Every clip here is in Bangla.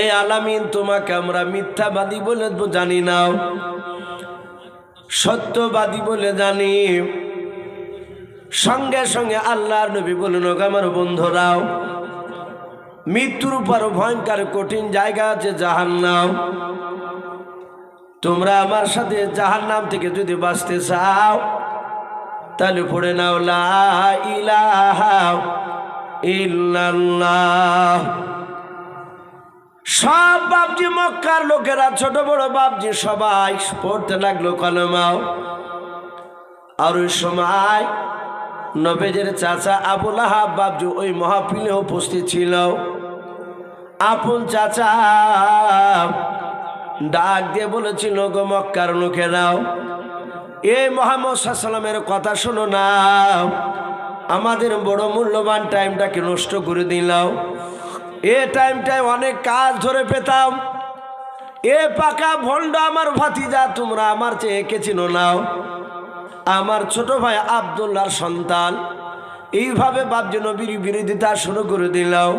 এই আলামিন, তোমাকে আমরা মিথ্যাবাদী বলে জানি না। সত্যবাদী বলে জানি। সঙ্গে সঙ্গে আল্লাহর নবী বলুন আমার বন্ধুরাও মৃত্যুর উপর ভয়ঙ্কর কঠিন জায়গা আছে জাহান্নাম। তোমরা আমার সাথে জাহান্নাম থেকে যদি বাঁচতে চাও, তাহলে পড়ে নাও, লা ইলাহা ইল্লাল্লাহ। সব বাপজি মক্কার লোকেরা, ছোট বড় বাপজি সবাই পড়তে লাগল কলমাও। আর ওই সময় নবেজের চাচা আবুল আহাব বাবজু ওই মহাপিলে উপস্থিত ছিল। আপন চাচা ডাক দিয়ে বলেছিল, গো মক্কার লোকেরাও এই মোহাম্মদ সাল্লামের কথা শোনো না। আমাদের বড় মূল্যবান টাইমটাকে নষ্ট করে দিলাম এ টাইমটায় অনেক কাজ ধরে পেতাম। এ পাকা ভণ্ড আমার ভাতিজা, তোমরা আমার চেয়ে একে চিনো নাও। আমার ছোট ভাই আবদুল্লার সন্তান। এইভাবে বাবজি নবীর বিরোধিতা শুরু করে দিলাম।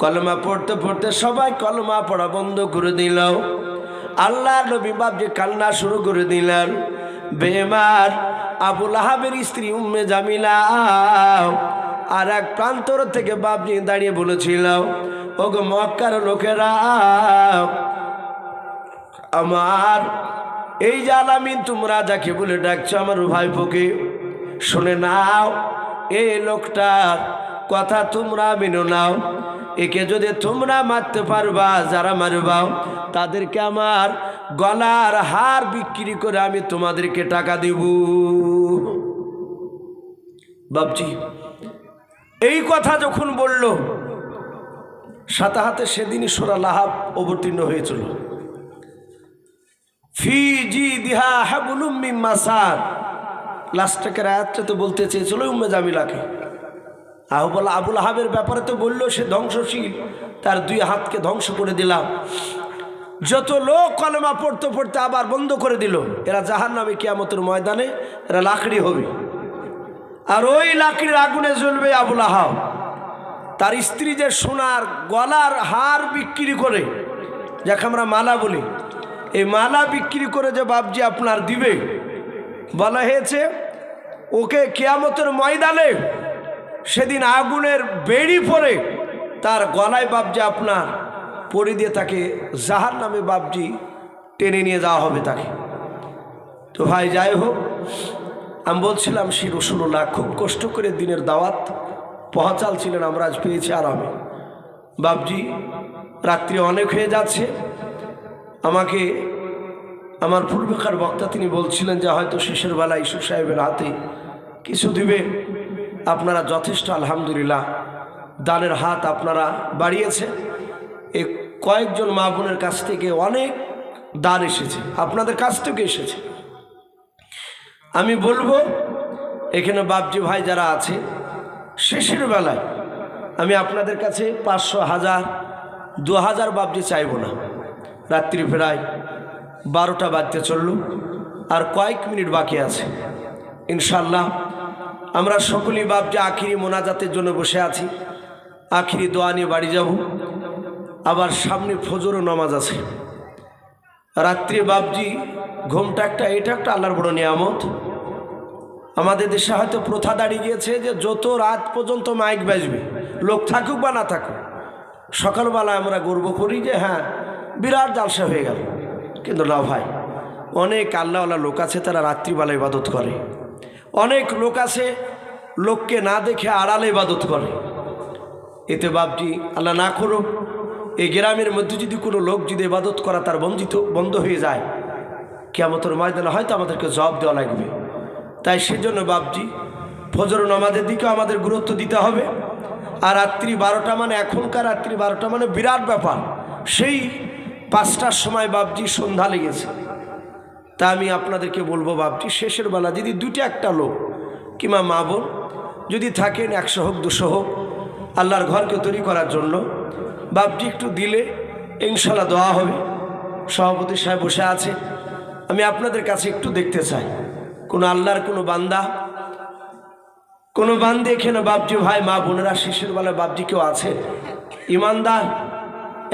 কলমা পড়তে পড়তে সবাই কলমা পড়া বন্ধ করে দিল আল্লাহ নবী বাবজি কান্না শুরু করে দিলেন। বেমার আবুল আহাবের স্ত্রী উম্মে জামিলা আর এক প্রান্তর থেকে বাবজি দাঁড়িয়ে বলেছিল, ওগো মক্কার লোকেরা, আমার এই যে আলামিন তোমরা যাকে বলে ডাকছো আমার ভাইপোকে শুনে নাও এই লোকটার কথা তোমরা মেনে নাও। একে যদি তোমরা মারতে পারবা, যারা মারবাও তাদেরকে আমার গলার হার বিক্রি করে আমি তোমাদেরকে টাকা দেব। বাবজি এই কথা যখন বলল, সাথে হাতে সেদিনই সোরা লাহাব অবতীর্ণ হয়েছিল। ফি আয়াতটা তো বলতে চেয়েছিল, উম্মে জামিলাকে। আহবল আবুল আহাবের ব্যাপারে তো বলল, সে ধ্বংসশীল। তার দুই হাতকে ধ্বংস করে দিলাম। যত লোক কলমা পড়তে পড়তে আবার বন্ধ করে দিল, এরা জাহান নামে কিয়ামতের ময়দানে এরা লাকড়ি হবে। আর ওই লাকড়ির আগুনে জ্বলবে আবুল আহাব তার স্ত্রী যে সোনার গলার হার বিক্রি করে, যাকে আমরা মালা বলি, এই মালা বিক্রি করে যে বাবজি আপনার দিবে, বলা হয়েছে, ওকে কেয়ামতের ময়দানে সেদিন আগুনের বেড়ি পরে তার গলায় বাবজি আপনার পরে দিয়ে তাকে জাহার নামে বাবজি টেনে নিয়ে যাওয়া হবে তাকে। তো ভাই, যাই হোক, আমি বলছিলাম সে রসুল্লাহ, খুব কষ্ট করে দিনের দাওয়াত পৌঁছাল ছিলেন, আমরা আজ পেয়েছি আরামে। বাবজি রাত্রি অনেক হয়ে যাচ্ছে। আমাকে, আমার পূর্বেকার বক্তা তিনি বলছিলেন যে হয়তো শেষের বেলা ইসু সাহেবের হাতে কিছু দিবে আপনারা যথেষ্ট, আলহামদুলিল্লাহ। দানের হাত আপনারা বাড়িয়েছে। এই কয়েকজন মা বোনের কাছ থেকে অনেক দান এসেছে। আপনাদের কাছ থেকে এসেছে। আমি বলব, এখানে বাপজি ভাই যারা আছে, শেষের বেলায় আমি আপনাদের কাছে পাঁচশো হাজার, দু হাজার বাপজি চাইব না। রাত্রি প্রায় বারোটা বাজতে চলল, আর কয়েক মিনিট বাকি আছে। ইনশাল্লাহ আমরা সকলেই বাপজি আখিরি মোনাজাতের জন্য বসে আছি। আখিরি দোয়া নিয়ে বাড়ি যাব। আবার সামনে ফজরও নামাজ আছে। রাত্রি বাপজি ঘুমটা একটা, এটা একটা আল্লাহর বড় নিয়ামত। আমাদের দেশে হয়তো প্রথা দাঁড়িয়ে গিয়েছে যে যত রাত পর্যন্ত মাইক বাজবে, লোক থাকুক বা না থাকুক সকালবেলা আমরা গর্ব করি যে হ্যাঁ বিরাট জালসা হয়ে গেল। কিন্তু না ভাই অনেক আল্লাহওয়ালা লোক আছে তারা রাত্রিবেলা ইবাদত করে। অনেক লোক আছে, লোককে না দেখে আড়ালে ইবাদত করে। এতে বাপজি, আল্লাহ না করুক, এই গ্রামের মধ্যে যদি কোনো লোক যদি ইবাদত করা তার বঞ্চিত বন্ধ হয়ে যায় কেমতর ময়দানে হয়তো আমাদেরকে জবাব দেওয়া লাগবে। তাই সেজন্য বাপজি, ফজর নামাজের দিকেও আমাদের গুরুত্ব দিতে হবে। আর রাত্রি বারোটা মানে এখনকার রাত্রি বারোটা মানে বিরাট ব্যাপার। সেই পাঁচটার সময় বাপজি সন্ধ্যা লেগেছে। তা আমি আপনাদেরকে বলব বাপজি, শেষের বেলা যদি দুটি একটা লোক কিংবা মা বোন যদি থাকেন, একশো হোক, দুশো হোক, আল্লাহর ঘরকে তৈরি করার জন্য বাপটি একটু দিলে ইনশাল্লাহ দেওয়া হবে। সভাপতি সাহেব বসে আছে। আমি আপনাদের কাছে একটু দেখতে চাই। কোনো আল্লাহর কোনো বান্দা? কোনো বান্দে এখানে বাপজি ভাই, মা বোনেরা শেষের বেলায় বাপজি কেউ আছে? ইমানদার?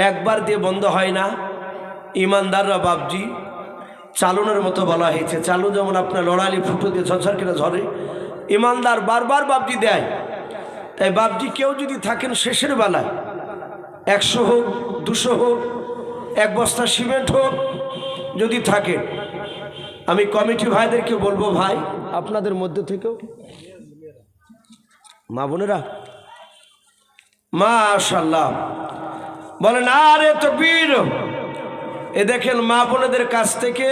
একবার দিয়ে বন্ধ হয় না। ইমানদাররা বাবজি চালনের মতো বলা হয়েছে। চালু যেমন আপনার লড়ালি ফুটো দিয়ে ঝরঝর করে ঝরে, ইমানদার বারবার বাবজি দেয়। তাই বাবজি কেউ যদি থাকেন শেষের বেলায়, একশো হোক, দুশো হোক, এক বস্তা সিমেন্ট হোক, যদি থাকে আমি কমিটি ভাইদেরকে বলব, ভাই, আপনাদের মধ্যে থেকেও, মা বোনেরা মা মাশাল্লাহ বলেন, আরে তো বীর এ দেখেন মা বোনেদের কাছ থেকে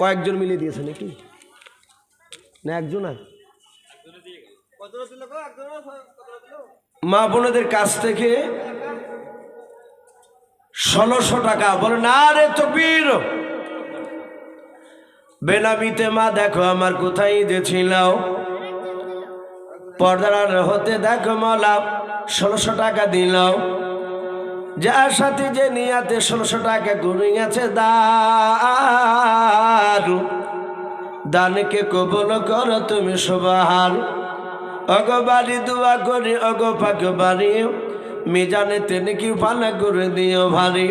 কয়েকজন মিলে দিয়েছে নাকি? না, একজন আর? মা বোনেদের কাছ থেকে ষোলোশো টাকা। বলে, না রে তো বীর বেনামিতে মা, দেখো আমার কোথায় যে ছিল পর্দার হতে দেখো মলা, ষোলোশো টাকা দিল যার সাথে যে নিয়াতে ষোলোশো টাকা গড়িয়েছে দারু। দানকে কবল করো তুমি সবাহার অগবাড়ি দোয়া করি অগ পাক বাড়ি। মিজানে তেনে কি পানা করে দিও ভারী।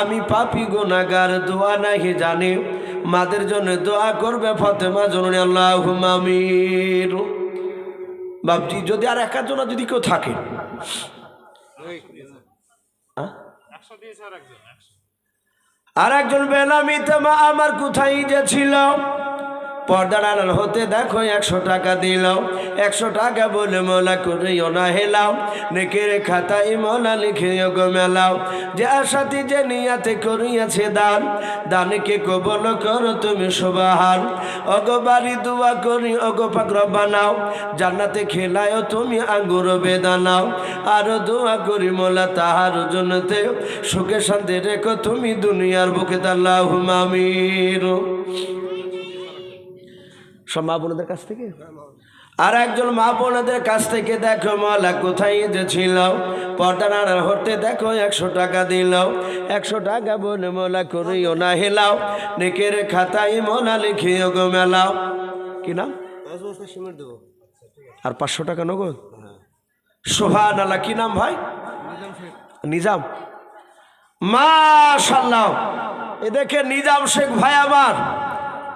আমি পাপি গুনাগার, দোয়া নাহি জানি। মাদের জন্য দোয়া করবে ফতেমা জননী আল্লাহ বাবজি যদি আর একার যদি কেউ থাকে? আর একজন বেলামিতে মা আমার কোথায় যে ছিল? পর্দার আড়াল হতে দেখো একশো টাকা দিল একশো টাকা বলে মোলা করে না হেলাও নেকের খাতায় মোলা লিখে গো মেলাও যে আশাতি যে নিয়াতে করিয়াছে দান, দানকে কবল করো তুমি সবাহার অগো বাড়ি দুয়া করি অগো পাগ্র বানাও। জান্নাতে খেলায় তুমি আঙ্গুর বেদানাও। আরও দোয়া করি মোলা তাহার জন্যতে। সুখে শান্তি রেখো তুমি দুনিয়ার বুকে তাল্লাহ মামির সব মা বোনদের কাছ থেকে? আর একজন মা বোনদের কাছ থেকে দেখো মালা কোথায় যে ছিল। পর্দার আড়াল হতে দেখো একশো টাকা দিল। একশো টাকা বলে মোলা করিও না হেলাও। নেকের খাতায় মোলা লিখিও গো মেলাও কি নাম? আর পাঁচশো টাকা নগদ সোহান আল্লাহ কি নাম ভাই? নিজাম মা মাশাল্লাহ এ দেখে নিজাম শেখ ভাই আমার।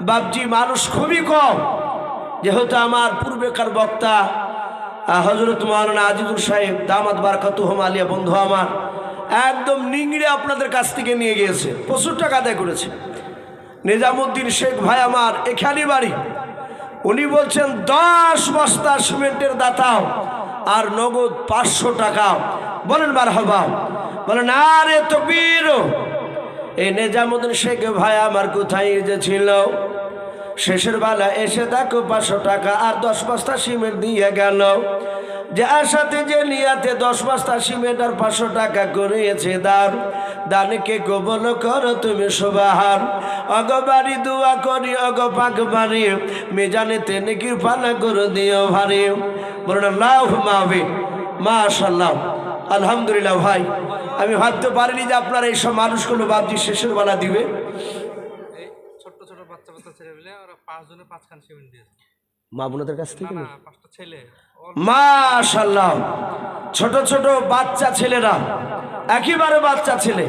বাবজি মানুষ খুবই কম। যেহেতু আমার পূর্বেকার বক্তা হজরত মৌলানা আজিজুল সাহেব দামাদ বারকাত হোম আলিয়া বন্ধু আমার, একদম নিংড়ে আপনাদের কাছ থেকে নিয়ে গিয়েছে। প্রচুর টাকা আদায় করেছে। নিজামুদ্দিন শেখ ভাই আমার এখানে বাড়ি। উনি বলছেন, দশ বস্তা সিমেন্টের দাতাও আর নগদ পাঁচশো টাকাও। বলেন বার হবাও বলেন, আরে তো বীর এই নেজামুদ্দিন শেখ ভাই আমার কোথায় যে ছিল? শেষের বেলা এসে দেখো পাঁচশো টাকা আর দশ বস্তা সিমেন্ট দিয়ে গেল। যে আশাতে যে নিয়াতে দশ বস্তা সিমেন্ট আর পাঁচশো টাকা করিয়েছে দান। দানকে কবল করো তুমি সুবাহার অগবাড়ি দুয়া করি, অগ পাক বাড়ি। মেজানে তেনে কি পানা করে দিও ভারি। বলুন আল্লাহ মাহবে মাশাল্লাহ আলহামদুলিল্লাহ ভাই। আমি ভাবতে পারিনি যে আপনার এইসব মানুষগুলো বাবজি শেষের বেলা দিবে। ছোট্ট ছোট বাচ্চা বাচ্চা ছেলে মিলে ওরা পাঁচজনে পাঁচখান সিমেন্ট দিয়েছে মা বোনদের কাছ থেকে না পাঁচটা ছেলে। ওর মাশাল্লাহ ছোট ছোট বাচ্চা ছেলেরা একেবারে বাচ্চা ছেলে।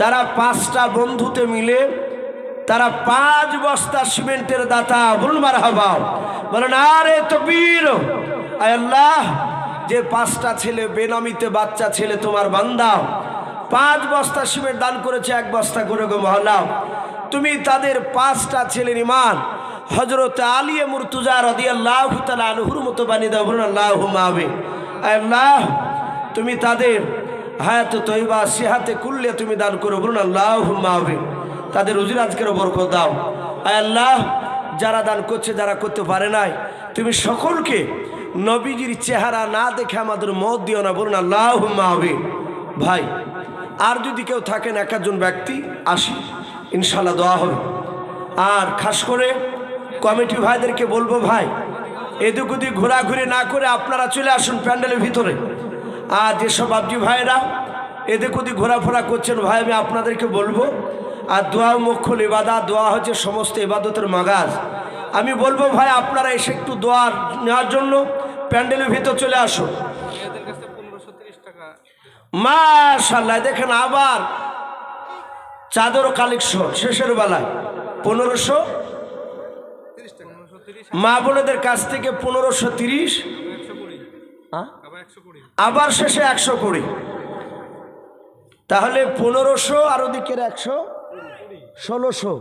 তারা পাঁচটা বন্ধুতে মিলে তারা পাঁচ বস্তা সিমেন্টের দাতা বলুন মার হবা বলেন আরে তো বীর আয় আল্লাহ যে পাঁচটা ছেলে, বেনামিতে বাচ্চা ছেলে তোমার বান্দা পাঁচ বস্তা শিবের দান করেছে, এক বস্তা করে গো মহল্লা তুমি তাদের পাঁচটা ছেলের ইমান। হজরত আলিয়ে মুরতুজা আলহুর মতো বানিয়ে দাও আল্লাহ আল্লাহ, তুমি তাদের হায়াত তৈবা, সেহাতে কুল্লে তুমি দান করো, বলুন আল্লাহ মাহবে তাদের রুজির আজকের দাও। আয় আল্লাহ, যারা দান করছে, যারা করতে পারে নাই, তুমি সকলকে নবীজির চেহারা না দেখে আমাদের মত দিও না, বলুন আল্লাহ মাহবে ভাই, আর যদি কেউ থাকেন এক একজন ব্যক্তি, আসি ইনশাল্লাহ দেওয়া হবে। আর খাস করে কমিটি ভাইদেরকে বলব, ভাই, এদিক ওদিক ঘোরাঘুরি না করে আপনারা চলে আসুন প্যান্ডেলের ভিতরে। আর যেসব আবজি ভাইরা এদিক ওদিক ঘোরাফেরা করছেন, ভাই, আমি আপনাদেরকে বলব আর দোয়া মুখ্যল ইবাদা, দোয়া হচ্ছে সমস্ত ইবাদতের মাগাজ। আমি বলব ভাই, আপনারা এসে একটু দোয়া নেওয়ার জন্য প্যান্ডেলের ভিতর চলে আসুন মাশাল্লাহ দেখেন আবার চাদর কালেকশন শেষের বেলায়। পনেরোশো মা বোনেদের কাছ থেকে পনেরোশো তিরিশ। আবার শেষে একশো কুড়ি। তাহলে পনেরোশো আর ওদিকের একশো ষোলোশো।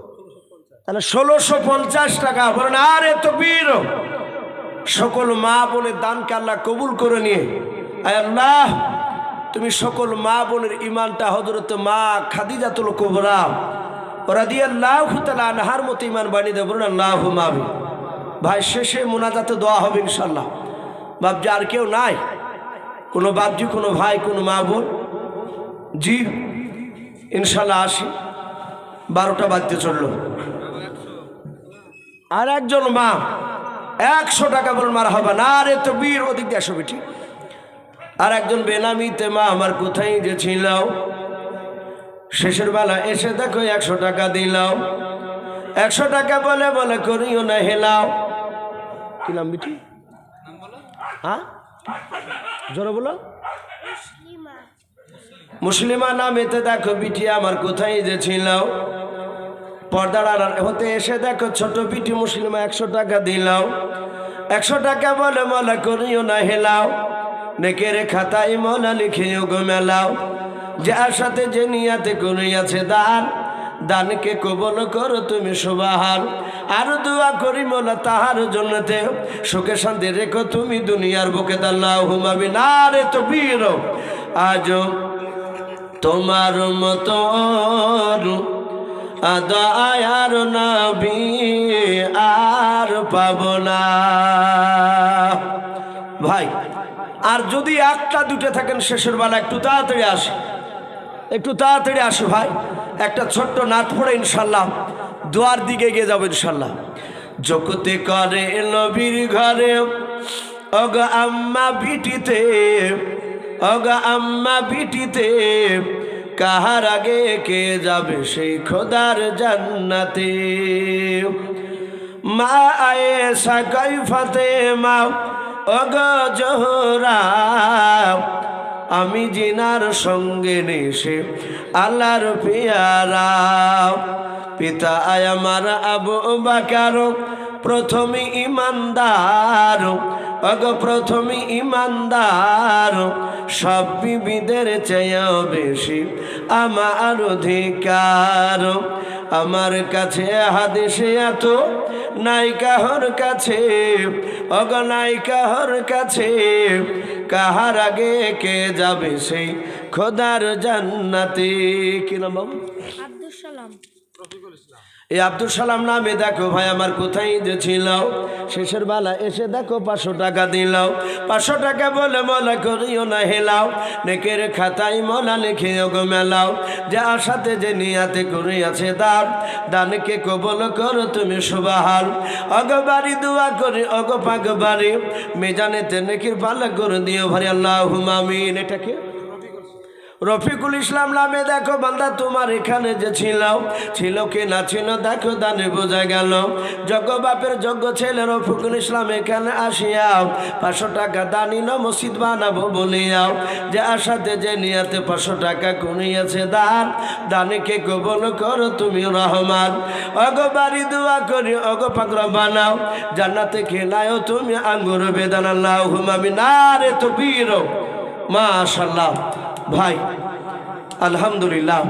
তাহলে ষোলোশো পঞ্চাশ টাকা। বলেন, আরে তো বীর সকল মা বোনের দানকে আল্লাহ কবুল করে নিয়ে। আল্লাহ, তুমি সকল মা বোনের ইমানটা হজরত মা খাদিজাতুল কোবরা ওরা দিয়ে আল্লাহ আনহার মতো ইমান বানিয়ে দেবো। আল্লাহ মাবি ভাই, শেষে মোনাজাতে দোয়া হবে ইনশাল্লাহ বাবজি আর কেউ নাই? কোনো বাপজি কোনো ভাই, কোনো মা বোন? জি ইনশাল্লাহ আসি। বারোটা বাজতে চলল। আর একজন মা একশো টাকা বলুন মার হবে না আরে তো বীর ওদিক দিয়ে আসো বেটি আর একজন বেনামিতে মা আমার কোথায় যে ছিলাও শেষের বেলা এসে দেখো একশো টাকা দিলাও একশো টাকা বলে বলে করিও না হেলাও। কি নাম বিটি? বলো হ্যাঁ? জোরে বলো। মুসলিমা। নামেতে দেখো বিটি আমার কোথায় যে ছিলাও পর্দার হতে এসে দেখো ছোট পিটি মুসলিমা একশো টাকা দিলাও। একশো টাকা বলে মলা করিও না, হেলাও। নেকের খাতায় মলা লিখেও গো মেলাও। যে আশাতে যে নিয়াতে করিয়াছে দান, দানকে কবল করো তুমি সুবাহার আর দোয়া করি মোলা তাহার জন্যতে, সুখে শান্তি রেখো তুমি দুনিয়ার বুকে দাল্লাহ হুমাবি না রে তো বীর আজও তোমার মতো আদায়ার নবী আর পাব না। ভাই, আর যদি একটা দুটো থাকেন শেষের বেলা, একটু তাড়াতাড়ি আসে। একটু তাড়াতাড়ি আসে ভাই। একটা ছোট্ট নাট পড়ে ইনশাল্লাহ, দোয়ার দিকে গিয়ে যাব ইনশাল্লাহ। জগতে করে নবীর ঘরে অগ আম্মা ভিটিতে অগ আম্মা ভিটিতে কাহার আগে কে যাবে সেই খোদার জান্নাতে? মা আয়েশা কৈফাতে, মা অগ জোহরা, আমি জিনার সঙ্গে নেশে আল্লাহর পেয়ারা। পিতা আয় আমার আবু বাকার প্রথমে ইমানদার অগ প্রথমে ইমানদার, সব বিবিদের চেয়েও বেশি আমার অধিকার। আমার কাছে হাদিসে এত নায়িকাহর কাছে অগ নায়িকাহর কাছে, কাহার আগে কে যাবে সেই খোদার জান্নাতে? কি বাবু? আব্দুল সালাম। এই আব্দুল সালাম নামে দেখো ভাই, আমার কোথায় যে ছিল? শেষের বেলা এসে দেখো পাঁচশো টাকা দিলাও পাঁচশো টাকা বলে মলা করিও না হেলাও। নেকের খাতায় মলা লিখে গো মেলাও। যে আশাতে যে নিয়াতে করিয়াছে দান। দানকে কবল করো তুমি সুবাহাল অগ বাড়ি দোয়া করে অগ পাগ বাড়ি। মেজানেতে নেকির পালা করে দিও ভারি আল্লাহ হুমামিন এটাকে রফিকুল ইসলাম নামে দেখো বান্দা, তোমার এখানে যে ছিল ছিল কি না ছিল, দেখো দানে বোঝা গেল। যজ্ঞ বাপের যজ্ঞ ছেলে রফিকুল ইসলাম এখানে আসিয়াও, পাঁচশো টাকা দানিল মসজিদ বানাবো বলিয়াও, যে আশাতে যে নিয়াতে পাঁচশো টাকা কুনিয়াছে দান, দানিকে কবল করো তুমি রহমান। অগ বাড়ি দোয়া করি, অগ পাকড় বানাও, জান্নাতে খেলায়ও তুমি আঙ্গুর বেদান আল্লাহ হুমামি না রে তো বীর মাশাল্লাহ ভাই, আলহামদুলিল্লাহ।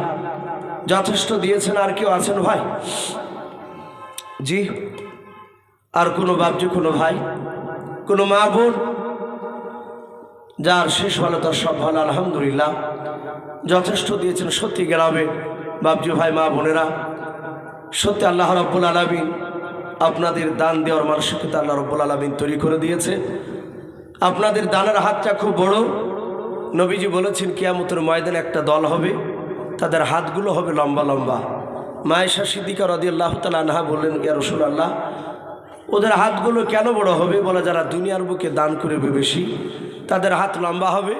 যথেষ্ট দিয়েছেন, আর কেউ আছেন ভাই? জি, আর কোনো বাপজি, কোনো ভাই, কোনো মা বোন? যার শেষ ভালো তার সব ভালো, আলহামদুলিল্লাহ। যথেষ্ট দিয়েছেন সত্যি গ্রামে, বাপজি ভাই, মা বোনেরা। সত্যি আল্লাহ রব্বুল আলমিন আপনাদের দান দেওয়ার মানসিকতা আল্লাহ রব্বুল আলমিন তৈরি করে দিয়েছে। আপনাদের দানের হাতটা খুব বড়। নবীজি বলেছেন, কিয়ামতের ময়দানে একটা দল হবে, তাদের হাতগুলো হবে লম্বা লম্বা। মায়েশা সিদ্দিকা রদি আল্লাহ তালা বললেন, ইয়া রসুল আল্লাহ ওদের হাতগুলো কেন বড় হবে? বলে যারা দুনিয়ার বুকে দান করবে বেশি, তাদের হাত লম্বা হবে।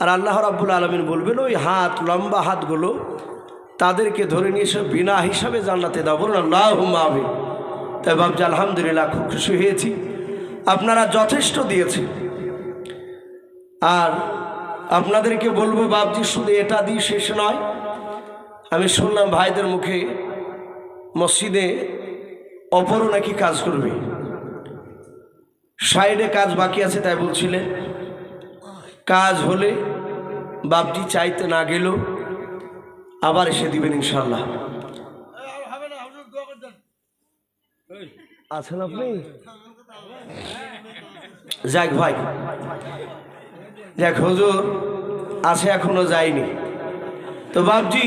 আর আল্লাহ রাব্বুল আলমিন বলবেন, ওই হাত, লম্বা হাতগুলো তাদেরকে ধরে নিয়ে এসে, বিনা হিসাবে জান্নাতে দাও। বলুন আল্লাহ মাবে তাই ভাবছি, আলহামদুলিল্লাহ, খুব খুশি হয়েছি। আপনারা যথেষ্ট দিয়েছেন। আর আপনাদেরকে বলব বাপজি শুধু এটা দিয়ে শেষ নয়। আমি শুনলাম ভাইদের মুখে মসজিদে অপরও নাকি কাজ করবে। সাইডে কাজ বাকি আছে তাই বলছিলেন কাজ হলে বাপজি চাইতে না গেলেও আবার এসে দিবেন ইনশাল্লাহ আছেন আপনি? যাক ভাই যাক হুজুর আছে এখনও যায়নি। তো বাপজি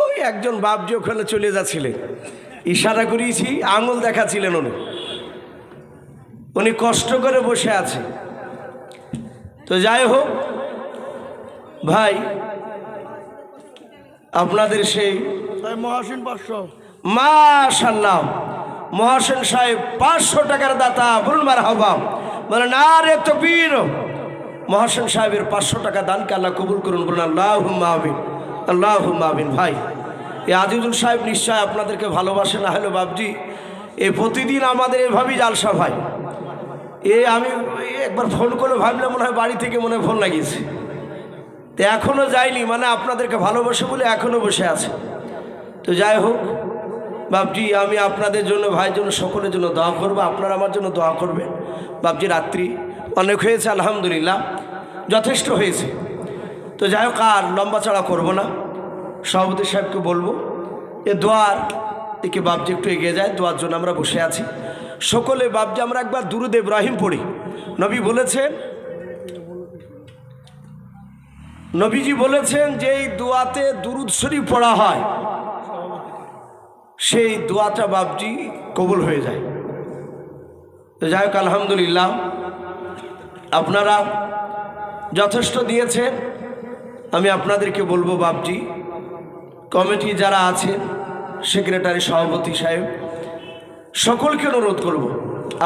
ওই একজন বাপজি ওখানে চলে যাচ্ছিলেন। ইশারা করিয়েছি আঙুল দেখাচ্ছিলেন উনি। উনি কষ্ট করে বসে আছে। তো যাই হোক ভাই আপনাদের সেই মহাসিন পাঁচশো। মাশাল্লাহ মহাসেন সাহেব পাঁচশো টাকার দাতা বলুন মার হবা মানে না রে তো বীর মহাসেন সাহেবের পাঁচশো টাকা দানকে আল্লাহ কবুল করুন, বলুন আল্লাহ মাহবিন আল্লাহ মাহবিন ভাই। এই আজিজুল সাহেব নিশ্চয় আপনাদেরকে ভালোবাসে, না হলো বাবজি এ প্রতিদিন আমাদের এভাবেই জালসা ভাই। এ আমি একবার ফোন করে ভাবলে মনে হয় বাড়ি থেকে মনে ফোন লাগিয়েছে। তো এখনও যায়নি মানে আপনাদেরকে ভালোবাসে বলে এখনও বসে আছে। তো যাই হোক, বাপজি, আমি আপনাদের জন্য, ভাইয়ের জন্য, সকলের জন্য দোয়া করব, আপনারা আমার জন্য দোয়া করবেন। বাপজি, রাত্রি অনেক হয়েছে, আলহামদুলিল্লাহ। যথেষ্ট হয়েছে। তো যাই হোক, আর লম্বা চড়া করব না। সভাপতি সাহেবকে বলব এ দোয়ার দিকে বাপজি একটু এগিয়ে যায়, দোয়ার জন্য আমরা বসে আছি। সকলে বাপজি, আমরা একবার দুরুদ ইব্রাহিম পড়ি। নবী বলেছেন, নবীজি বলেছেন যে, এই দোয়াতে দুরুদ শরীফ পড়া হয়, সেই দোয়াটা বাপজি কবুল হয়ে যায়। যাই হোক, আলহামদুলিল্লাহ। আপনারা যথেষ্ট দিয়েছেন। আমি আপনাদেরকে বলব, বাপজি, কমিটি যারা আছেন, সেক্রেটারি সভাপতি সাহেব, সকলকে অনুরোধ করব,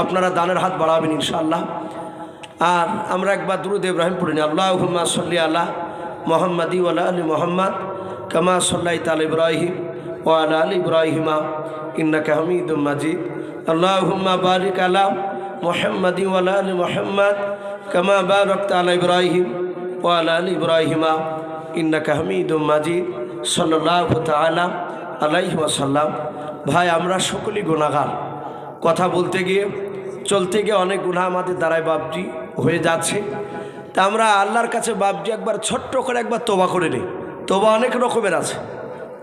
আপনারা দানের হাত বাড়াবেন ইনশাআল্লাহ। আর আমরা একবার দুরুদ ইব্রাহিম পড়িনি আল্লাহ সাল্লি আল্লাহ মোহাম্মদি ওয়ালা আলী মোহাম্মদ, কামা সাল্লাই তাল ইব্রাহিম ওয়ালা আলী ইব্রাহিমা, ইন্নাকা হামিদুম মাজিদ। আল্লাহুম্মা বারিক আলা মোহাম্মদি ওয়ালা আলী মোহাম্মদ, কামা বারকত আলা ইব্রাহিম ওয়ালা আলী ইব্রাহিমা, ইন্নাকা হামিদুম মাজিদ, সাল্লাল্লাহু তাআলা আলাইহি ওয়াসাল্লাম। ভাই, আমরা সকলেই গুনাহগার। কথা বলতে গিয়ে, চলতে গিয়ে অনেক গুণা আমাদের দ্বারাই বাপজি হয়ে যাচ্ছে। তা আমরা আল্লাহর কাছে বাপজি একবার ছোট্ট করে একবার তোবা করে নিই। তোবা অনেক রকমের আছে।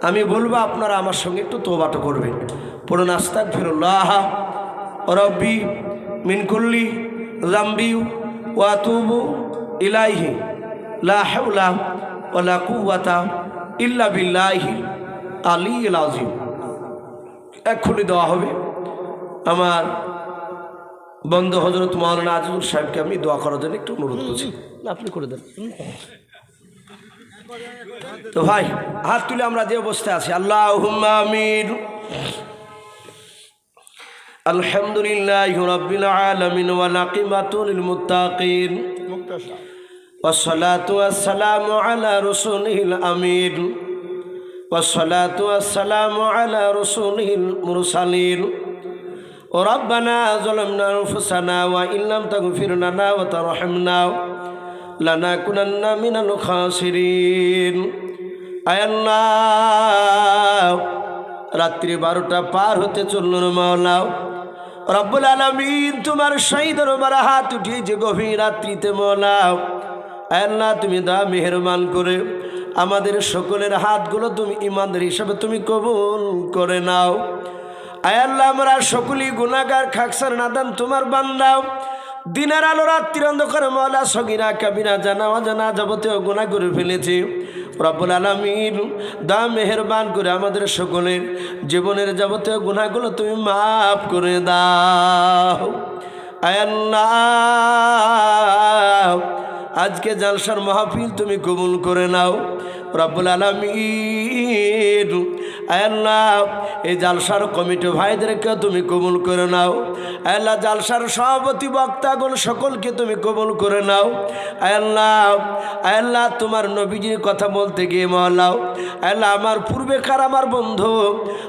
আমি বলব, আপনারা আমার সঙ্গে একটু তোবাটা করবেন। পুরো নাস্তাক ফিরুল্লাহ রব্বি মিনকুল্লি রাম্বিউ ওয়াতুবু ইলাইহি লা হাওলা ওয়ালা কুওয়াতা ইল্লা বিল্লাহি আলী আজিম এক্ষুনি দেওয়া হবে। আমার বন্ধু হজরত মৌলানা আজিজুল সাহেবকে আমি দোয়া করার জন্য একটু অনুরোধ করছি। না, আপনি করে দেন। তো ভাই হাত তুলে আমরা যে অবস্থায় আছি আল্লাহ আমির আলহামদুলিল্লাহ রব্বিল আলামিন ওয়া নাকিমাতুল মুত্তাকিন মুক্তাসা والصلاة والسلام على رسوله الأمين والصلاة والسلام على رسوله المرسلين وربنا ظلمنا أنفسنا وإن لم تغفر لنا وترحمنا لنكونن من الخاسرين আয় আল্লাহ রাত্রি বারোটা পার হতে চলল মাওলাও রব্বুল আলমিন তোমার সেই দরবার হাত উঠিয়েছে গভীর রাত্রিতে মনাও আল্লাহ তুমি দা মেহরবান করে আমাদের সকলের হাতগুলো তুমি ইমানদের হিসাবে তুমি কবুল করে নাও। আয়াল্লাহ আমরা সকলেই গুণাগার খাকসার নাদান তোমার বান্দাও দিনের আলো রাত্রির অন্ধকারে মলা সগিরা কাবিরা জানা অজানা যাবতীয় গুণা করে ফেলেছি। রব্বুল আলমিন দা মেহরবান করে আমাদের সকলের জীবনের যাবতীয় গুণাগুলো তুমি মাফ করে দাও। আজকে জালসার মাহফিল তুমি কবুল করে নাও। রব্বুল আলমিন। আল্লাহ, এই জালসার কমিটি ভাইদেরকে তুমি কবুল করে নাও। আল্লাহ, জালসার সভাপতি বক্তাগণ সকলকে তুমি কবুল করে নাও। আল্লাহ আল্লাহ, তোমার নবীজির কথা বলতে গিয়ে মহলাও। আল্লাহ, আমার পূর্বেকার আমার বন্ধু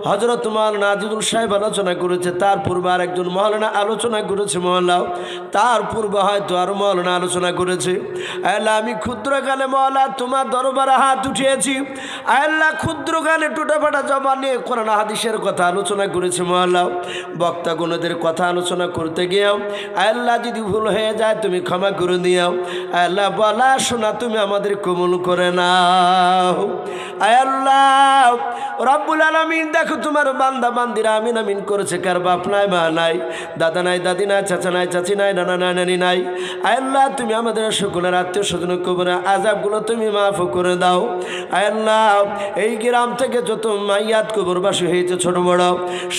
হজরত তোমার নাজিদুল সাহেব আলোচনা করেছে, তার পূর্বে আর একজন মহলানা আলোচনা করেছে মহলাও। তার পূর্বে হয়তো আর মহলানা আলোচনা করেছে। আল্লাহ, আমি ক্ষুদ্র মহলা, তোমার দরবারে হাত উঠিয়েছি আল্লাহ ক্ষুদ্র গানে টুটাফাটা জমা নিয়ে কোরআন হাদিসের কথা আলোচনা করেছে মহল্লা। বক্তা গুণদের কথা আলোচনা করতে গিয়েও আল্লাহ যদি ভুল হয়ে যায় তুমি ক্ষমা করে দিও। আল্লাহ বলা শোনা, তুমি আমাদের কমল করে নাও। আল্লাহ, রব্বুল আলমিন, দেখো তোমার বান্দা বান্দিরা আমিন আমিন করেছে, কার বাপ নাই, মা নাই, দাদা নাই, দাদি নাই, চাচা নাই, চাচি নাই, নানা নাই, নানি নাই। আল্লাহ, তুমি আমাদের সকলের আত্মীয় স্বজন কবরে আজাবগুলো তুমি মাফ করে দাও। আল্লাহ এই গ্রাম থেকে যত মাইয়াত কবরবাসী হয়েছে ছোট বড়,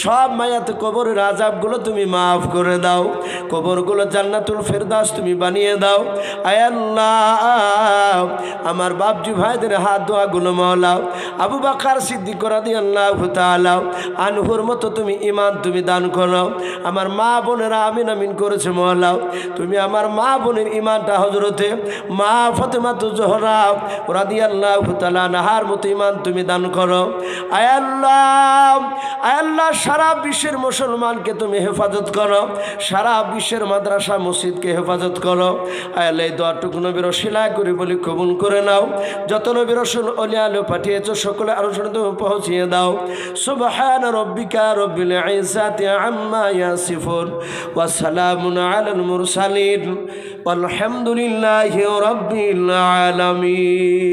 সব মাইয়াত কবরের আজাবগুলো তুমি মাফ করে দাও। কবরগুলো জান্নাতুল ফেরদাস তুমি বানিয়ে দাও। আল্লাহ আমার বাপজি ভাইদের হাত দোয়াগুলো মহলাও আবু বাকার সিদ্ধি করা দিয়ে আল্লাহ তালাও আনহুর মতো তুমি ইমান তুমি দান করো। আমার মা বোনেরা আমিন আমিন করেছে মহলাও তুমি আমার মা বোনের ইমানটা হজরতে মা ফতেমা তো জহরা রাদি আল্লাহ তালা নাহার মতো ইমান তুমি দান করো আয়াল্লাহ আয়াল্লাহ সারা বিশ্বের মুসলমানকে তুমি হেফাজত করো সারা বিশ্বের মাদ্রাসা মসজিদকে হেফাজত করো আয়াল্লাহ এই দোয়াটুকু নবীর শিলায় করে বলি কবুল করে নাও যত নবীর রসুল অলি আলো পাঠিয়েছ সকলে আরো তুমি পৌঁছিয়ে দাও সুবহান রব্বিকা রব্বিল ইজ্জাতি আম্মা ইয়াসিফুন ওয়া সালামুন আলাল মুরসালিন والحمد لله رب العالمين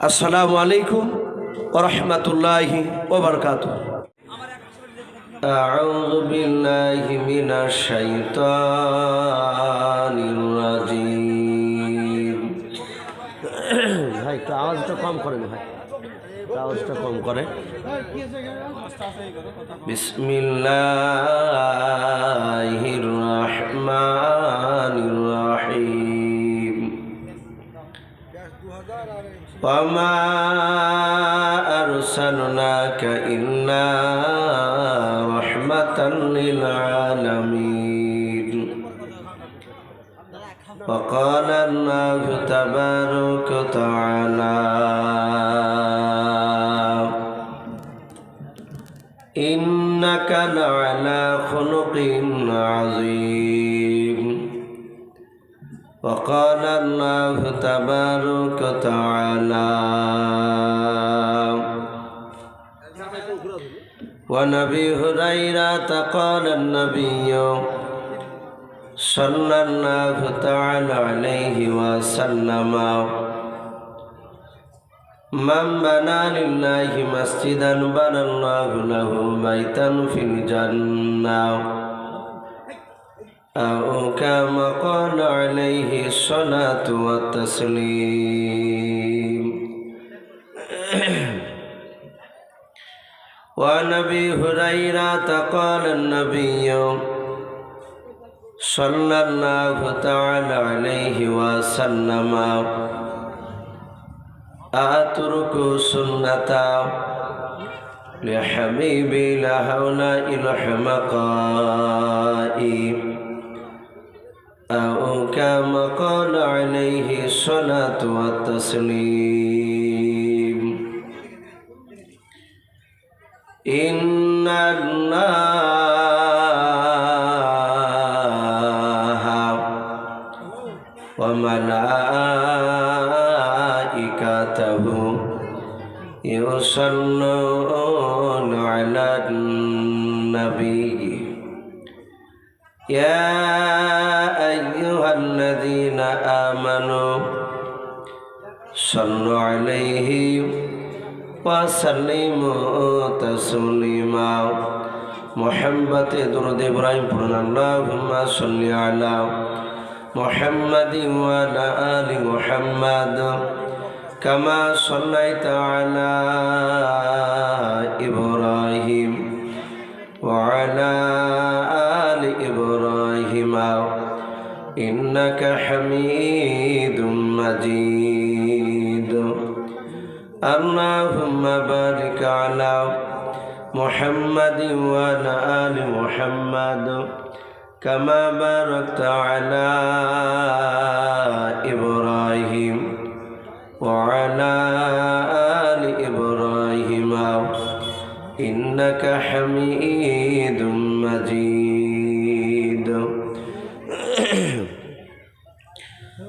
আসসালামু আলাইকুম ওরহমতুল্লাহি ওবরকাতুহ أعوذ بالله من الشيطان الرجيم ভাই একটু আওয়াজটা কম করেন ভাই একটু আওয়াজটা কম করে বিসমিল্লাহির রহমানির রহিম وما أرسلناك إلا رحمة للعالمين وقال الله تبارك وتعالى إنك لعلى خلق عظيم وقال الله تبارك وتعالى ونبي هريرة قال النبي صلى الله تعالى عليه وسلم من بنى لله مسجدا بنى الله له بيتا في الجنة أو كما قال عليه الصلاة والتسليم. وعن أبي هريرة قال النبي صلى الله تعالى عليه وسلم أترك سنة لحبيبي لهؤلاء الحمقاء أو كما قال عليه الصلاة والتسليم. إن الله صلوا عليه وسلموا تسليما محمد درود إبراهيم قرن اللهم صل على محمد وعلى آل محمد كما صليت على إبراهيم وعلى آل إبراهيم إنك حميد مجيد اللهم بارك على محمد وعلى آل محمد كما باركت على إبراهيم وعلى آل إبراهيم. إنك حميد مجيد.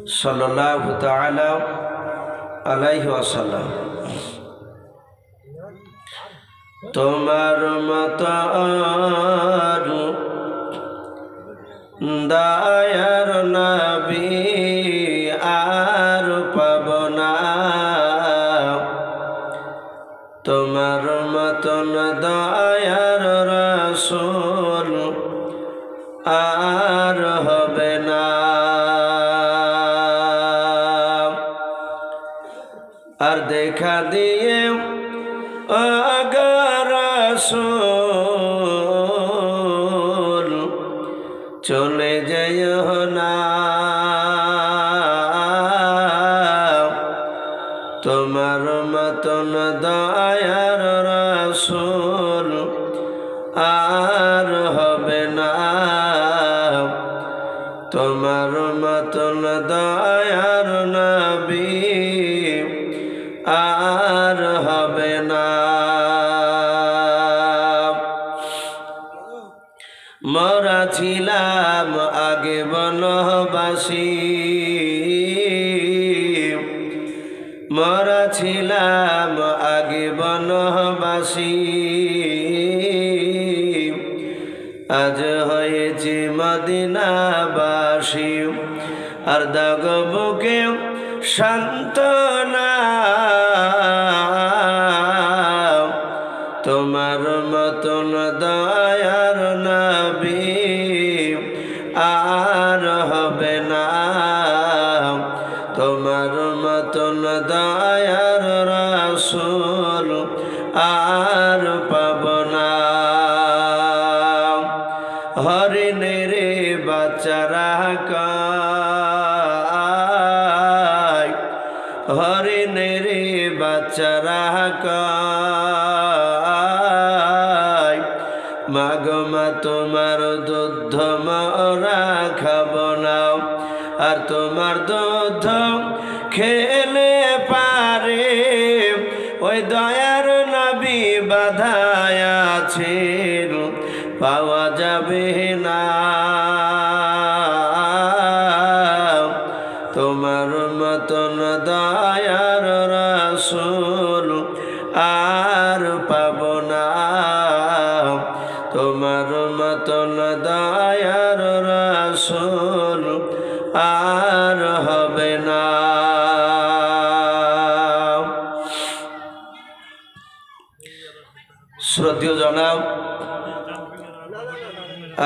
صلى الله تعالى আলাইহি তোমার মত দায়ার না ছিলাম আগে বনবাসী মরা ছিলাম আগে বনবাসী আজ হয়েছে মদিনাবাসী। আর দাগ বুকে শান্তনা হরিণের বাচ্চারা কায় মাগমা তোমার দুধ মরা খাব না। আর তোমার দুধ খেলে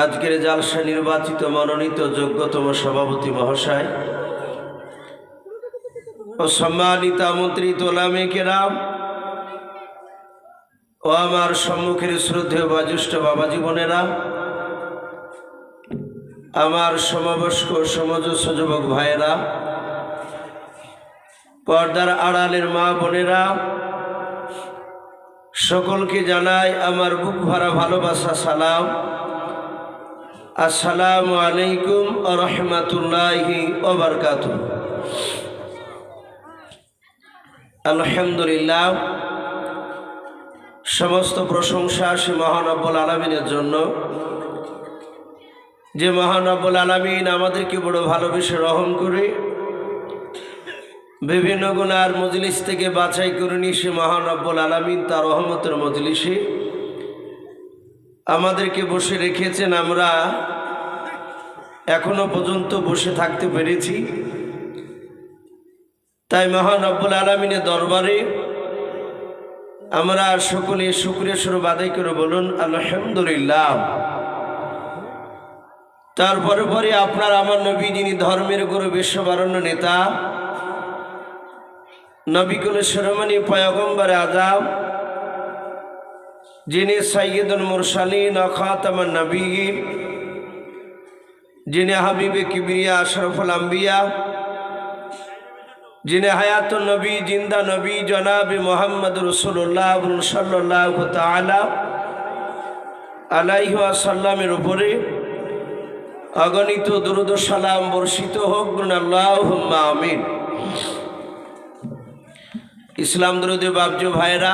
আজকের জালসা নির্বাচিত, মনোনীত, যোগ্যতম সভাপতি মহাশয় ও সম্মানিত আমন্ত্রিত ওলামে কেরাম ও আমার সম্মুখের শ্রদ্ধেয় বাজুষ্ঠ বাবা জীবনেরা আমার সমবয়স্ক সমজস্ব যুবক ভাইয়েরা, পর্দার আড়ালের মা বোনেরা, সকলকে জানাই আমার বুক ভরা ভালোবাসা, সালাম। আসসালামু আলাইকুম রহমতুল্লাহি ওবরকাত আলহামদুলিল্লাহ, সমস্ত প্রশংসা সে মহানব্বুল আলমিনের জন্য। যে মহানব্বুল আলমিন আমাদেরকে বড় ভালোবেসে রহম করে, বিভিন্ন গুণার মজলিস থেকে বাছাই করে নিয়ে সে মহানব্বুল আলমিন তার রহমতের মজলিসে আমাদেরকে বসে রেখেছেন আমরা এখনও পর্যন্ত বসে থাকতে পেরেছি। তাই মহানব্বুল আলমিনের দরবারে আমরা সকলে শুক্রিয়া স্বরূপ আদায় করে বলুন, আলহামদুলিল্লাহ। তারপরে পরে আপনার আমার নবী, যিনি ধর্মের গুরু, বিশ্ববারণ্য নেতা নবিকুল শিরোমণি পয়গম্বর আজাম যিনি সৈয়দুল মুরসালিন খাতামান নবীন, যিনি হাবিবে কিবরিয়া, আশরফুল আম্বিয়া, যিনি হায়াত নবী, জিন্দা নবী, জনাব মোহাম্মদ রসুল্লাহ সাল্লাহ তালা সাল্লামের উপরে অগণিত দুরুদ সালাম বর্ষিত হোক আল্লাহ আমিন। ইসলাম দুরুদে বাবজু ভাইরা